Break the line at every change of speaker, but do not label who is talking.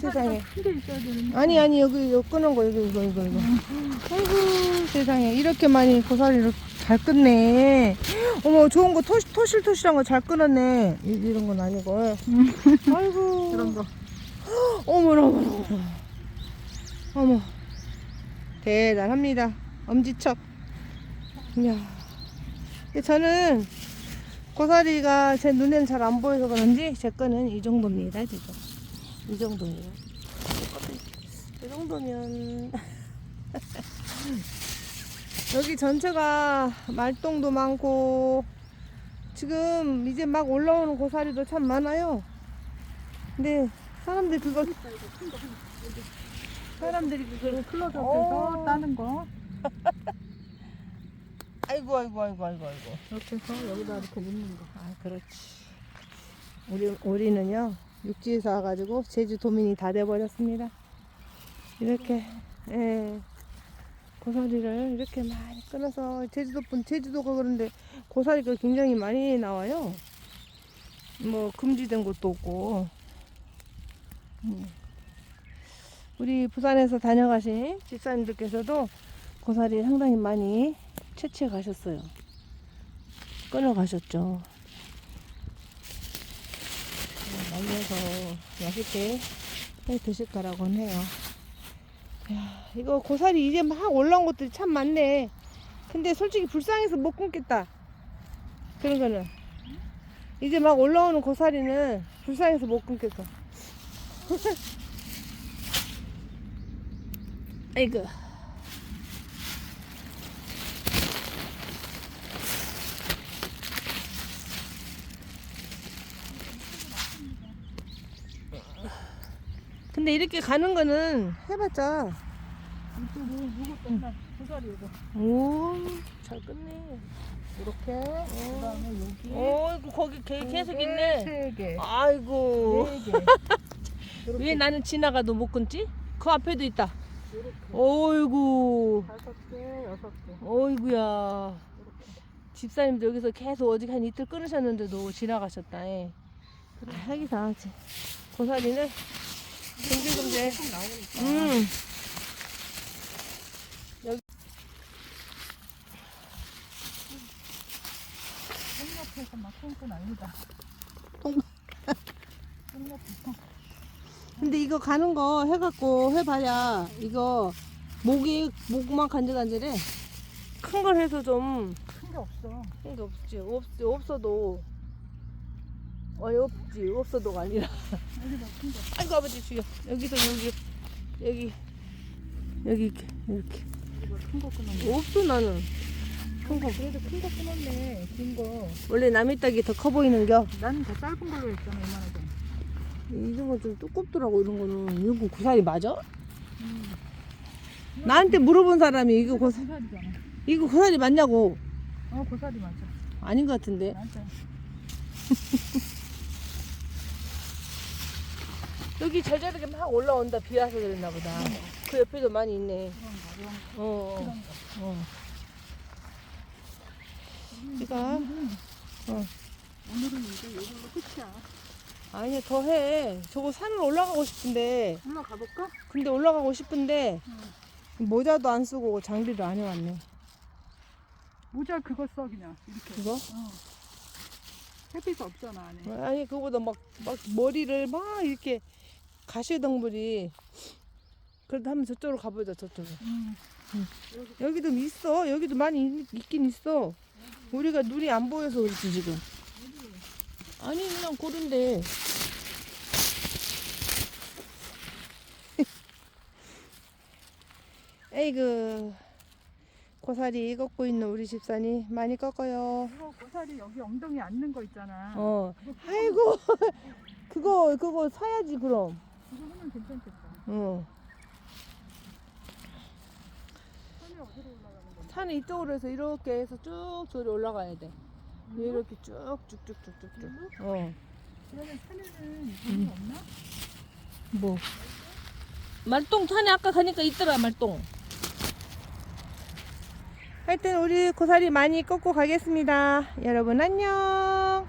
세상에.
있어야 되는데.
아니 아니 여기 여기 끊은 거 이거 이거 이거 이거. 아이고 세상에 이렇게 많이 고사리를 잘 끊네. 어머 좋은 거 토시, 토실토실한 거 잘 끊었네. 이, 이런 건 아니고. 아이고.
그런 거.
어머나 어머나 어머나. 어머 대단합니다. 엄지척. 이야. 근데 저는 고사리가 제 눈에는 잘 안 보여서 그런지 제 거는 이 정도입니다 지금. 이 정도예요. 이 정도면 여기 전체가 말똥도 많고 지금 이제 막 올라오는 고사리도 참 많아요. 근데 사람들이 그거 사람들이 그걸
클로즈업해서
어.
따는 거.
아이고 아이고 아이고 아이고 아이고
이렇게 해서 여기다 이렇게 넣는 거.
아 그렇지 우리 우리는요 육지에서 와가지고 제주 도민이 다 돼버렸습니다 이렇게 예 고사리를 이렇게 많이 끊어서 제주도 분 제주도가 그런데 고사리가 굉장히 많이 나와요 뭐 금지된 곳도 없고 음. 우리 부산에서 다녀가신 집사님들께서도 고사리 상당히 많이 채취해 가셨어요 끊어 가셨죠. 말려서 맛있게 해 드실 거라고 해요. 야, 이거 고사리 이제 막 올라온 것들이 참 많네. 근데 솔직히 불쌍해서 못 끊겠다. 그런 거는. 이제 막 올라오는 고사리는 불쌍해서 못 끊겠어. 아이고. 근데 이렇게 가는 거는 해봤자
이거.
오, 잘 끊네.
이렇게. 그다음에 여기.
어이구, 거기 개, 계속 있네.
세 개.
아이고.
네 개.
왜 나는 지나가도 못 끊지? 그 앞에도 있다.
이렇게.
어이구.
다섯 개, 여섯 개.
어이구야. 집사님도 여기서 계속 어제 한 이틀 끊으셨는데도 지나가셨다. 예. 그래, 하기 상하지. 고사리는 금질금질. 음.
홈옆에서 막 끊고 난리다.
통-
홈옆에서.
근데 이거 가는 거 해갖고 해봐야 이거 목이 목만 간질간질해. 큰 걸 해서 좀
큰 게 없어.
큰 게 없지. 없 없어도 아니 없지. 없어도가 아니라.
거.
아이고 아버지 죽여. 여기서 여기 여기 여기 이렇게 이렇게.
큰거 끊었네.
없어 나는. 큰 거.
그래도 큰 거 끊었네. 긴 거.
원래 남의 딱이 더 커 보이는겨.
나는 더 짧은 걸로 했잖아, 이만하게.
이런 건 좀 두껍더라고 이런 거는. 이거 고사리 맞아?
음.
나한테 물어본 사람이 이거
이거
고
고사리잖아.
이거 고사리 맞냐고.
어, 고사리 맞아.
아닌 것 같은데.
맞아.
여기 절저렇게 막 올라온다 비 와서 그랬나 보다. 그 옆에도 많이 있네. 어. 어.
오늘은,
어.
오늘은 이제 이걸로 끝이야.
아니 더 해. 저거 산을 올라가고 싶은데
올라가 볼까?
근데 올라가고 싶은데
응.
모자도 안 쓰고 장비도 안 해왔네.
모자 그거 써 그냥 이렇게.
그거?
어. 햇빛 없잖아 안에.
아니 그거보다 막, 막 머리를 막 이렇게 가시덩불이 그래도 한번 저쪽으로 가보자 저쪽으로.
음.
여기도 있어. 여기도 많이 있, 있긴 있어. 우리가 눈이 안 보여서 그렇지 지금. 아니 그냥 고른데. 에이그 고사리 꺾고 있는 우리 집사니 많이 꺾어요.
이거 고사리 여기 엉덩이 앉는 거 있잖아.
어. 아이고 그거 그거 사야지 그럼.
하면 괜찮겠다.
어.
산이 어디로 올라가는 건데?
산이 이쪽으로 해서 이렇게 해서 쭉 저리 올라가야 돼. 이렇게 쭉쭉쭉쭉쭉쭉. 어.
그러면 산에는 이거 없나?
뭐? 말똥 산에 아까 가니까 있더라 말똥. 하여튼 우리 고사리 많이 꺾고 가겠습니다. 여러분 안녕.